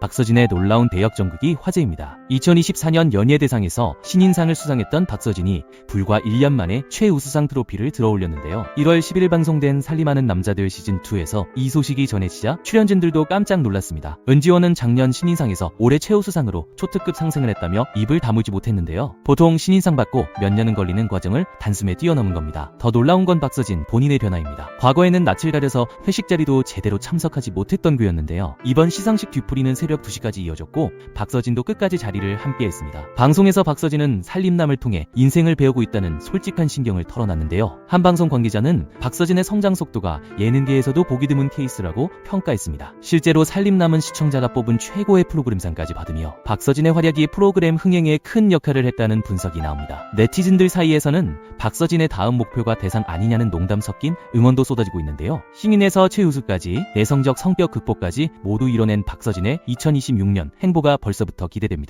박서진의 놀라운 대역 전극이 화제입니다. 2024년 연예대상에서 신인상을 수상했던 박서진이 불과 1년 만에 최우수상 트로피를 들어올렸는데요. 1월 11일 방송된 살림하는 남자들 시즌2에서 이 소식이 전해지자 출연진들도 깜짝 놀랐습니다. 은지원은 작년 신인상에서 올해 최우수상으로 초특급 상승을 했다며 입을 다물지 못했는데요. 보통 신인상 받고 몇 년은 걸리는 과정을 단숨에 뛰어넘은 겁니다. 더 놀라운 건 박서진 본인의 변화입니다. 과거에는 낯을 가려서 회식 자리도 제대로 참석하지 못했던 그였는데요. 이번 시상식 뒤풀이는 새벽 2시까지 이어졌고 박서진도 끝까지 자리를 함께했습니다. 방송에서 박서진은 살림남을 통해 인생을 배우고 있다는 솔직한 신경을 털어놨는데요. 한 방송 관계자는 박서진의 성장 속도가 예능계에서도 보기 드문 케이스라고 평가했습니다. 실제로 살림남은 시청자가 뽑은 최고의 프로그램상까지 받으며 박서진의 활약이 프로그램 흥행에 큰 역할을 했다는 분석이 나옵니다. 네티즌들 사이에서는 박서진의 다음 목표가 대상 아니냐는 농담 섞인 응원도 쏟아지고 있는데요. 신인에서 최우수까지 내성적 성격 극복까지 모두 이뤄낸 박서진의 2026년 행보가 벌써부터 기대됩니다.